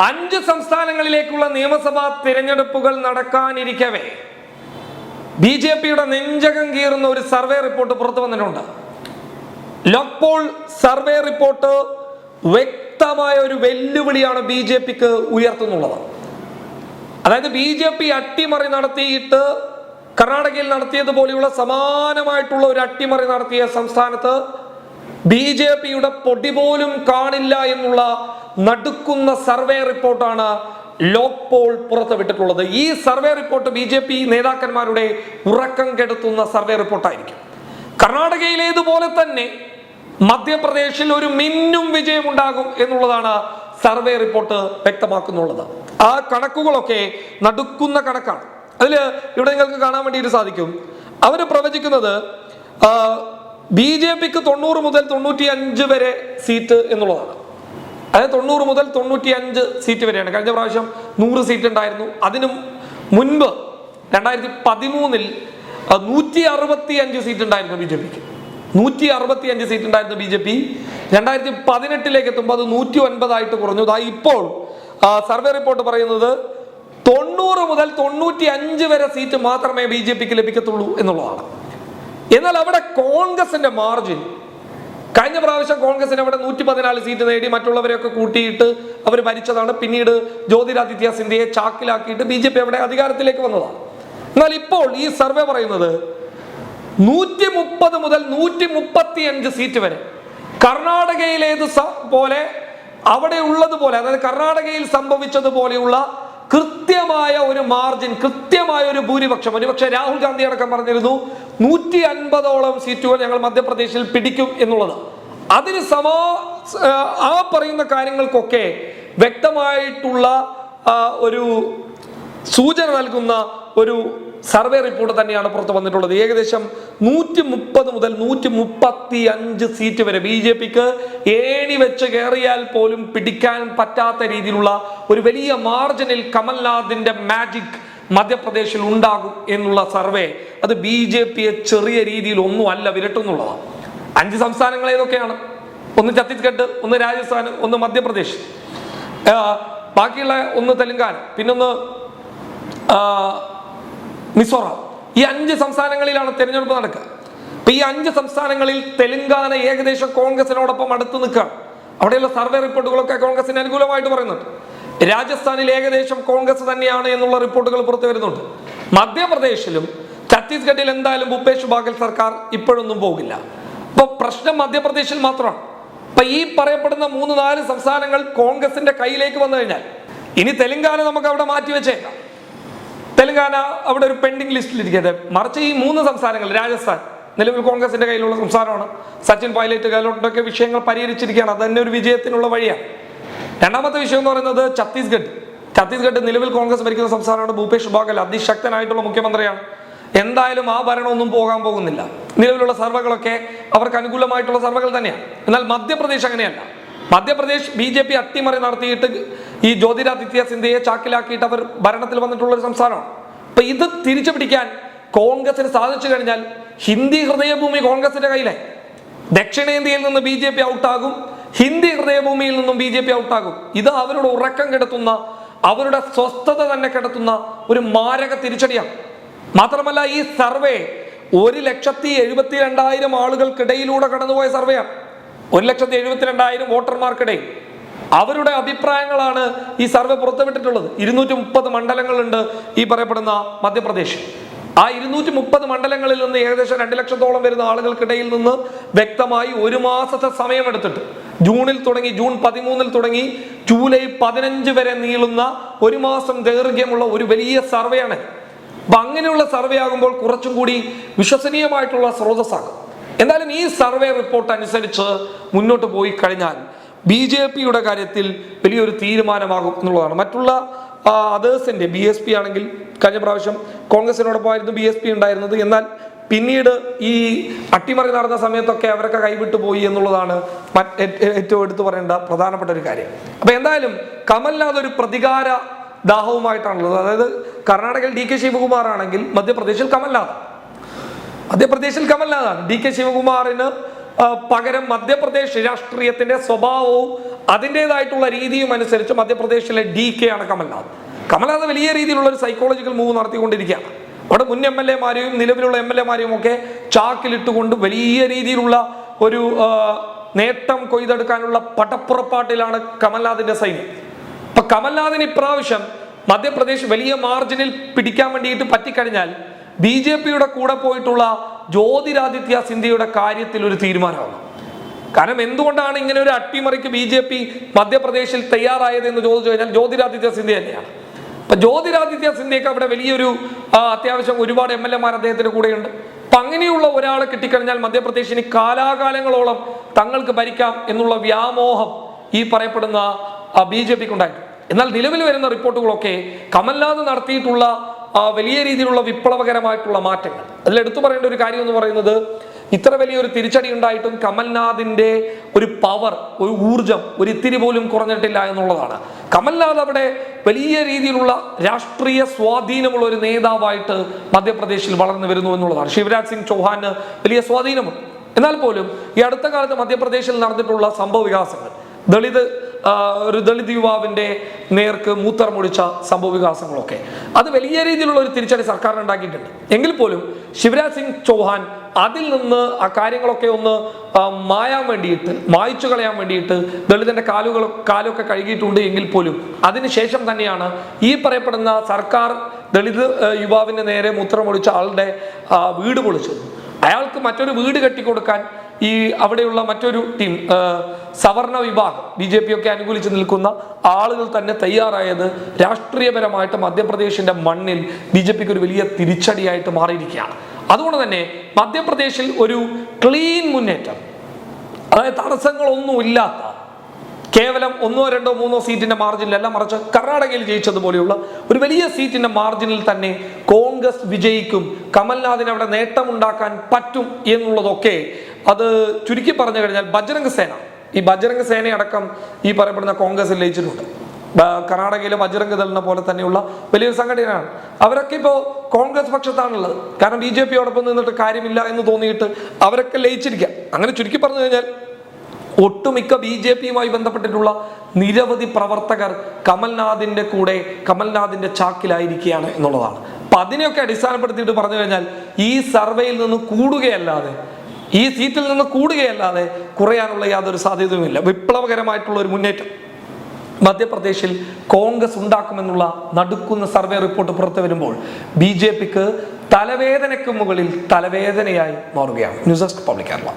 അഞ്ച് സംസ്ഥാനങ്ങളിലേക്കുള്ള നിയമസഭാ തിരഞ്ഞെടുപ്പുകൾ നടക്കാനിരിക്കവേ. ബി ജെ പിയുടെ നെഞ്ചകം കീറുന്ന ഒരു സർവേ റിപ്പോർട്ട് പുറത്തു വന്നിട്ടുണ്ട്. ലോക്പോൾ സർവേ റിപ്പോർട്ട് വ്യക്തമായ ഒരു വെല്ലുവിളിയാണ് ബി ജെ പിക്ക് ഉയർത്തുന്നുള്ളത്. അതായത് ബി ജെ പി അട്ടിമറി നടത്തിയിട്ട് കർണാടകയിൽ നടത്തിയതുപോലെയുള്ള സമാനമായിട്ടുള്ള ഒരു അട്ടിമറി നടത്തിയ സംസ്ഥാനത്ത് ബി ജെ പിയുടെ പൊടി പോലും കാണില്ല എന്നുള്ള നടുക്കുന്ന സർവേ റിപ്പോർട്ടാണ് ലോക് പോൾ പുറത്തുവിട്ടിട്ടുള്ളത്. ഈ survey report B J P നേതാക്കന്മാരുടെ ഉറക്കം കെടുത്തുന്ന സർവേ റിപ്പോർട്ടായിരിക്കും. കർണാടകയിലേതുപോലെ തന്നെ മധ്യപ്രദേശിൽ ഒരു മിന്നും വിജയമുണ്ടാകും എന്നുള്ളതാണ് സർവേ റിപ്പോർട്ട് വ്യക്തമാക്കുന്നുള്ളത്. ആ കണക്കുകളൊക്കെ നടുക്കുന്ന കണക്കാണ്. അതിൽ ഇവിടെ നിങ്ങൾക്ക് കാണാൻ വേണ്ടിയിട്ട് സാധിക്കും. അവർ പ്രവചിക്കുന്നത് ബി ജെ പിക്ക് തൊണ്ണൂറ് മുതൽ തൊണ്ണൂറ്റി അഞ്ച് വരെ സീറ്റ് എന്നുള്ളതാണ്. അതായത് തൊണ്ണൂറ് മുതൽ തൊണ്ണൂറ്റി അഞ്ച് സീറ്റ് വരെയാണ്. കഴിഞ്ഞ പ്രാവശ്യം നൂറ് സീറ്റ് ഉണ്ടായിരുന്നു. അതിനും മുൻപ് രണ്ടായിരത്തി പതിമൂന്നിൽ നൂറ്റി അറുപത്തി അഞ്ച് സീറ്റ് ഉണ്ടായിരുന്നു ബി ജെ പിക്ക്. നൂറ്റി അറുപത്തി അഞ്ച് സീറ്റ് ഉണ്ടായിരുന്നു ബി ജെ പി. രണ്ടായിരത്തി പതിനെട്ടിലേക്ക് എത്തുമ്പോൾ അത് നൂറ്റി ഒൻപതായിട്ട് കുറഞ്ഞു. ദാ ഇപ്പോൾ സർവേ റിപ്പോർട്ട് പറയുന്നത് തൊണ്ണൂറ് മുതൽ തൊണ്ണൂറ്റി അഞ്ച് വരെ സീറ്റ് മാത്രമേ ബി ജെ പിക്ക് ലഭിക്കത്തുള്ളൂ എന്നുള്ളതാണ്. എന്നാൽ അവിടെ കോൺഗ്രസിന്റെ മാർജിൻ കഴിഞ്ഞ പ്രാവശ്യം കോൺഗ്രസിന് അവിടെ നൂറ്റി പതിനാല് സീറ്റ് നേടി മറ്റുള്ളവരെയൊക്കെ കൂട്ടിയിട്ട് അവർ ഭരിച്ചതാണ്. പിന്നീട് ജ്യോതിരാദിത്യ സിന്ധ്യയെ ചാക്കിലാക്കിയിട്ട് ബി ജെ പി അവിടെ അധികാരത്തിലേക്ക് വന്നതാണ്. എന്നാൽ ഇപ്പോൾ ഈ സർവേ പറയുന്നത് നൂറ്റി മുപ്പത് മുതൽ നൂറ്റി മുപ്പത്തി അഞ്ച് സീറ്റ് വരെ. കർണാടകയിലേത് പോലെ അവിടെ ഉള്ളതുപോലെ അതായത് കർണാടകയിൽ സംഭവിച്ചതുപോലെയുള്ള കൃത്യമായ ഒരു മാർജിൻ കൃത്യമായ ഒരു ഭൂരിപക്ഷം. ഒരുപക്ഷെ രാഹുൽ ഗാന്ധി അടക്കം പറഞ്ഞിരുന്നു നൂറ്റി അൻപതോളം സീറ്റുകൾ ഞങ്ങൾ മധ്യപ്രദേശിൽ പിടിക്കും എന്നുള്ളത്. അതിന് സമാ ആ പറയുന്ന കാര്യങ്ങൾക്കൊക്കെ വ്യക്തമായിട്ടുള്ള ഒരു സൂചന നൽകുന്ന ഒരു സർവേ റിപ്പോർട്ട് തന്നെയാണ് പുറത്ത് വന്നിട്ടുള്ളത്. ഏകദേശം നൂറ്റി മുപ്പത് മുതൽ നൂറ്റി മുപ്പത്തി അഞ്ച് സീറ്റ് വരെ ബി ജെ പിക്ക് ഏണി വെച്ച് കയറിയാൽ പോലും പിടിക്കാൻ പറ്റാത്ത രീതിയിലുള്ള ഒരു വലിയ മാർജിനിൽ കമൽനാഥിന്റെ മാജിക് മധ്യപ്രദേശിൽ ഉണ്ടാകും എന്നുള്ള സർവേ അത് ബി ജെ പിയെ ചെറിയ രീതിയിൽ ഒന്നും അല്ല വിരട്ടുന്നുള്ളതാണ് അഞ്ച് സംസ്ഥാനങ്ങൾ ഏതൊക്കെയാണ്? ഒന്ന് ഛത്തീസ്ഗഡ് ഒന്ന് രാജസ്ഥാൻ ഒന്ന് മധ്യപ്രദേശ്. ബാക്കിയുള്ള ഒന്ന് തെലുങ്കാന പിന്നൊന്ന് മിസോറാം. ഈ അഞ്ച് സംസ്ഥാനങ്ങളിലാണ് തെരഞ്ഞെടുപ്പ് നടക്കുക. അപ്പൊ ഈ അഞ്ച് സംസ്ഥാനങ്ങളിൽ തെലങ്കാന ഏകദേശം കോൺഗ്രസിനോടൊപ്പം അടുത്ത് നിൽക്കുകയാണ് അവിടെയുള്ള സർവേ റിപ്പോർട്ടുകളൊക്കെ കോൺഗ്രസിന് അനുകൂലമായിട്ട് പറയുന്നുണ്ട്. രാജസ്ഥാനിൽ ഏകദേശം കോൺഗ്രസ് തന്നെയാണ് എന്നുള്ള റിപ്പോർട്ടുകൾ പുറത്തു വരുന്നുണ്ട്. മധ്യപ്രദേശിലും ഛത്തീസ്ഗഡിൽ എന്തായാലും ഭൂപേഷ് ബാഗൽ സർക്കാർ ഇപ്പോഴൊന്നും പോകില്ല. അപ്പൊ പ്രശ്നം മധ്യപ്രദേശിൽ മാത്രമാണ്. അപ്പൊ ഈ പറയപ്പെടുന്ന മൂന്ന് നാല് സംസ്ഥാനങ്ങൾ കോൺഗ്രസിന്റെ കയ്യിലേക്ക് വന്നു കഴിഞ്ഞാൽ ഇനി തെലങ്കാന നമുക്ക് അവിടെ മാറ്റി വെച്ചേക്കാം തെലങ്കാന അവിടെ ഒരു പെൻഡിങ് ലിസ്റ്റിൽ ഇരിക്കട്ടെ മറിച്ച് ഈ മൂന്ന് സംസ്ഥാനങ്ങൾ രാജസ്ഥാൻ നിലവിൽ കോൺഗ്രസിന്റെ കയ്യിലുള്ള സംസ്ഥാനമാണ്. സച്ചിൻ പൈലറ്റ് ഗെഹ്ലോട്ടൊക്കെ വിഷയങ്ങൾ പരിഹരിച്ചിരിക്കുകയാണ്. അത് തന്നെ ഒരു വിജയത്തിനുള്ള വഴിയാണ്. രണ്ടാമത്തെ വിഷയം എന്ന് പറയുന്നത് ഛത്തീസ്ഗഡ്. ഛത്തീസ്ഗഡ് നിലവിൽ കോൺഗ്രസ് ഭരിക്കുന്ന സംസ്ഥാനമാണ് ഭൂപേഷ് ബാഗൽ അതിശക്തനായിട്ടുള്ള മുഖ്യമന്ത്രിയാണ്. എന്തായാലും ആ ഭരണമൊന്നും പോകാൻ പോകുന്നില്ല. നിലവിലുള്ള സർവകളൊക്കെ അവർക്ക് അനുകൂലമായിട്ടുള്ള സർവകൾ തന്നെയാണ്. എന്നാൽ മധ്യപ്രദേശ് അങ്ങനെയല്ല. മധ്യപ്രദേശ് ബി ജെ പി അട്ടിമറി നടത്തിയിട്ട് ഈ ജ്യോതിരാദിത്യ സിന്ധ്യയെ ചാക്കിലാക്കിയിട്ട് അവർ ഭരണത്തിൽ വന്നിട്ടുള്ള ഒരു സംസ്ഥാനമാണ്. അപ്പൊ ഇത് തിരിച്ചു പിടിക്കാൻ കോൺഗ്രസിന് സാധിച്ചു കഴിഞ്ഞാൽ ഹിന്ദി ഹൃദയഭൂമി കോൺഗ്രസിന്റെ കയ്യിലെ. ദക്ഷിണേന്ത്യയിൽ നിന്ന് ബി ജെ പി ഔട്ടാകും ഹിന്ദി ഹൃദയഭൂമിയിൽ നിന്നും ബി ജെ പി ഔട്ടാകും. ഇത് അവരുടെ ഉറക്കം കെടുത്തുന്ന അവരുടെ സ്വസ്ഥത തന്നെ കെടുത്തുന്ന ഒരു മാരക തിരിച്ചടിയാണ്. മാത്രമല്ല ഈ സർവേ ഒരു ലക്ഷത്തി എഴുപത്തി രണ്ടായിരം ആളുകൾക്കിടയിലൂടെ കടന്നുപോയ സർവേയാണ്. ഒരു ലക്ഷത്തി എഴുപത്തി രണ്ടായിരം വോട്ടർമാർക്കിടയിൽ. അവരുടെ അഭിപ്രായങ്ങളാണ് ഈ സർവേ പുറത്തുവിട്ടിട്ടുള്ളത്. ഇരുന്നൂറ്റി മുപ്പത് മണ്ഡലങ്ങളുണ്ട് ഈ പറയപ്പെടുന്ന മധ്യപ്രദേശ് ആ ഇരുന്നൂറ്റി മുപ്പത് മണ്ഡലങ്ങളിൽ നിന്ന് ഏകദേശം രണ്ട് ലക്ഷത്തോളം വരുന്ന ആളുകൾക്കിടയിൽ നിന്ന് വ്യക്തമായി ഒരു മാസത്തെ സമയമെടുത്തിട്ട് ജൂണിൽ തുടങ്ങി ജൂൺ പതിമൂന്നിൽ തുടങ്ങി ജൂലൈ പതിനഞ്ച് വരെ നീളുന്ന ഒരു മാസം ദൈർഘ്യമുള്ള ഒരു വലിയ സർവേയാണ് അപ്പൊ അങ്ങനെയുള്ള സർവേ ആകുമ്പോൾ കുറച്ചും കൂടി വിശ്വസനീയമായിട്ടുള്ള സ്രോതസ്സാകും. എന്തായാലും ഈ സർവേ റിപ്പോർട്ട് അനുസരിച്ച് മുന്നോട്ട് പോയി കഴിഞ്ഞാൽ ബി ജെ പിയുടെ കാര്യത്തിൽ വലിയൊരു തീരുമാനമാകും എന്നുള്ളതാണ്. മറ്റുള്ള അതേഴ്സിന്റെ ബി എസ് പി ആണെങ്കിൽ കഴിഞ്ഞ പ്രാവശ്യം കോൺഗ്രസിനോടൊപ്പമായിരുന്നു ബി എസ് പി ഉണ്ടായിരുന്നത്. എന്നാൽ പിന്നീട് ഈ അട്ടിമറി നടന്ന സമയത്തൊക്കെ അവരൊക്കെ കൈവിട്ടു പോയി എന്നുള്ളതാണ് ഏറ്റവും എടുത്തു പറയേണ്ട പ്രധാനപ്പെട്ട ഒരു കാര്യം. അപ്പൊ എന്തായാലും കമൽനാഥ് ഒരു പ്രതികാര ദാഹവുമായിട്ടാണുള്ളത്. അതായത് കർണാടകയിൽ ഡി കെ ശിവകുമാർ ആണെങ്കിൽ മധ്യപ്രദേശിൽ കമൽനാഥ്. മധ്യപ്രദേശിൽ കമൽനാഥാണ്. ഡി കെ ശിവകുമാറിന് പകരം മധ്യപ്രദേശ് രാഷ്ട്രീയത്തിന്റെ സ്വഭാവവും അതിന്റെതായിട്ടുള്ള രീതിയും അനുസരിച്ച് മധ്യപ്രദേശിലെ ഡി കെ ആണ് കമൽനാഥ്. കമൽനാഥ് വലിയ രീതിയിലുള്ള ഒരു സൈക്കോളജിക്കൽ മൂവ് നടത്തിക്കൊണ്ടിരിക്കുകയാണ്. അവിടെ മുൻ എം എൽ എമാരെയും നിലവിലുള്ള എം എൽ എമാരെയും ഒക്കെ ചാക്കിലിട്ടുകൊണ്ട് വലിയ രീതിയിലുള്ള ഒരു നേട്ടം കൊയ്തെടുക്കാനുള്ള പടപ്പുറപ്പാട്ടിലാണ് കമൽനാഥിന്റെ സൈന്യം. അപ്പൊ കമൽനാഥിന് ഇപ്രാവശ്യം മധ്യപ്രദേശ് വലിയ മാർജിനിൽ പിടിക്കാൻ വേണ്ടിയിട്ട് പറ്റിക്കഴിഞ്ഞാൽ ബി ജെ പിയുടെ കൂടെ പോയിട്ടുള്ള ജ്യോതിരാദിത്യ സിന്ധ്യയുടെ കാര്യത്തിൽ ഒരു തീരുമാനമാണ് കാരണം എന്തുകൊണ്ടാണ് ഇങ്ങനെ ഒരു അട്ടിമറിക്ക് ബി ജെ പി മധ്യപ്രദേശിൽ തയ്യാറായത് എന്ന് ചോദിച്ചു കഴിഞ്ഞാൽ ജ്യോതിരാദിത്യ സിന്ധ്യ തന്നെയാണ്. അപ്പൊ ജ്യോതിരാദിത്യ സിന്ധ്യക്ക് അവിടെ വലിയൊരു അത്യാവശ്യം ഒരുപാട് എം എൽ എമാർ അദ്ദേഹത്തിന് കൂടെയുണ്ട്. അപ്പൊ അങ്ങനെയുള്ള ഒരാളെ കിട്ടിക്കഴിഞ്ഞാൽ മധ്യപ്രദേശിന് കാലാകാലങ്ങളോളം തങ്ങൾക്ക് ഭരിക്കാം എന്നുള്ള വ്യാമോഹം ഈ പറയപ്പെടുന്ന ബി ജെ പിക്ക് ഉണ്ടായിട്ടുണ്ട്. എന്നാൽ നിലവിൽ വരുന്ന റിപ്പോർട്ടുകളൊക്കെ കമൽനാഥ് നടത്തിയിട്ടുള്ള വലിയ രീതിയിലുള്ള വിപ്ലവകരമായിട്ടുള്ള മാറ്റങ്ങൾ. അതിൽ എടുത്തു പറയേണ്ട ഒരു കാര്യം എന്ന് പറയുന്നത് ഇത്ര വലിയൊരു തിരിച്ചടി ഉണ്ടായിട്ടും കമൽനാഥിന്റെ ഒരു പവർ ഒരു ഊർജം ഒരു ഇത്തിരി പോലും കുറഞ്ഞിട്ടില്ല എന്നുള്ളതാണ്. കമൽനാഥ് അവിടെ വലിയ രീതിയിലുള്ള രാഷ്ട്രീയ സ്വാധീനമുള്ള ഒരു നേതാവായിട്ട് മധ്യപ്രദേശിൽ വളർന്നു വരുന്നു എന്നുള്ളതാണ്. ശിവരാജ് സിംഗ് ചൗഹാന് വലിയ സ്വാധീനമുണ്ട്. എന്നാൽ പോലും ഈ അടുത്ത കാലത്ത് മധ്യപ്രദേശിൽ നടന്നിട്ടുള്ള സംഭവ വികാസങ്ങൾ ദളിത് ഒരു ദളിത് യുവാവിന്റെ നേർക്ക് മൂത്തറമൊഴിച്ച സംഭവ വികാസങ്ങളൊക്കെ അത് വലിയ രീതിയിലുള്ള ഒരു തിരിച്ചടി സർക്കാർ ഉണ്ടാക്കിയിട്ടുണ്ട് എങ്കിൽ പോലും ശിവരാജ് സിംഗ് ചൗഹാൻ അതിൽ നിന്ന് ആ കാര്യങ്ങളൊക്കെ ഒന്ന് മായാൻ വേണ്ടിയിട്ട് മായ്ച്ചു കളയാൻ വേണ്ടിയിട്ട് ദളിതന്റെ കാലുകൾ കാലൊക്കെ കഴുകിയിട്ടുണ്ട് എങ്കിൽ പോലും അതിനുശേഷം തന്നെയാണ് ഈ പറയപ്പെടുന്ന സർക്കാർ ദളിത് യുവാവിന്റെ നേരെ മൂത്രമൊഴിച്ച ആളുടെ വീട് പൊളിച്ചത്. അയാൾക്ക് മറ്റൊരു വീട് കെട്ടിക്കൊടുക്കാൻ ഈ അവിടെയുള്ള മറ്റൊരു ടീം സവർണ വിഭാഗം ബി ജെ പി ഒക്കെ അനുകൂലിച്ച് നിൽക്കുന്ന ആളുകൾ തന്നെ തയ്യാറായത് രാഷ്ട്രീയപരമായിട്ട് മധ്യപ്രദേശിന്റെ മണ്ണിൽ ബി ജെ പിക്ക് ഒരു വലിയ തിരിച്ചടിയായിട്ട് മാറിയിരിക്കുകയാണ്. അതുകൊണ്ട് തന്നെ മധ്യപ്രദേശിൽ ഒരു ക്ലീൻ മുന്നേറ്റം അതായത് തടസ്സങ്ങളൊന്നും ഇല്ലാത്ത കേവലം ഒന്നോ രണ്ടോ മൂന്നോ സീറ്റിന്റെ മാർജിനിലല്ല മറിച്ച് കർണാടകയിൽ ജയിച്ചതുപോലെയുള്ള ഒരു വലിയ സീറ്റിന്റെ മാർജിനിൽ തന്നെ കോൺഗ്രസ് വിജയിക്കും കമൽനാഥിന് അവിടെ നേട്ടമുണ്ടാക്കാൻ പറ്റും എന്നുള്ളതൊക്കെ അത് ചുരുക്കി പറഞ്ഞു കഴിഞ്ഞാൽ ബജറംഗ് സേന. ഈ ബജറംഗ് സേനയടക്കം ഈ പറയപ്പെടുന്ന കോൺഗ്രസിൽ ലയിച്ചിട്ടുണ്ട്. കർണാടകയിലെ ബജറംഗ് ദളിനെ പോലെ തന്നെയുള്ള വലിയൊരു സംഘടനയാണ്. അവരൊക്കെ ഇപ്പോൾ കോൺഗ്രസ് പക്ഷത്താണുള്ളത്. കാരണം ബി ജെ പിയോടൊപ്പം നിന്നിട്ട് കാര്യമില്ല എന്ന് തോന്നിയിട്ട് അവരൊക്കെ ലയിച്ചിരിക്കാം. അങ്ങനെ ചുരുക്കി പറഞ്ഞു കഴിഞ്ഞാൽ ഒട്ടുമിക്ക ബി ജെ പിയുമായി ബന്ധപ്പെട്ടിട്ടുള്ള നിരവധി പ്രവർത്തകർ കമൽനാഥിന്റെ കൂടെ കമൽനാഥിന്റെ ചാക്കിലായിരിക്കുകയാണ് എന്നുള്ളതാണ്. അപ്പൊ അതിനെയൊക്കെ അടിസ്ഥാനപ്പെടുത്തിയിട്ട് പറഞ്ഞു കഴിഞ്ഞാൽ ഈ സർവേയിൽ നിന്ന് കൂടുകയല്ലാതെ ഈ സീറ്റിൽ നിന്ന് കൂടുകയല്ലാതെ കുറയാനുള്ള യാതൊരു സാധ്യതയുമില്ല. വിപ്ലവകരമായിട്ടുള്ള ഒരു മുന്നേറ്റം. മധ്യപ്രദേശിൽ കോൺഗ്രസ് ഉണ്ടാക്കുമെന്നുള്ള നടുക്കുന്ന സർവേ റിപ്പോർട്ട് പുറത്തു വരുമ്പോൾ ബി ജെ പിക്ക് തലവേദനയ്ക്ക് മുകളിൽ തലവേദനയായി മാറുകയാണ്. News desk public Kerala.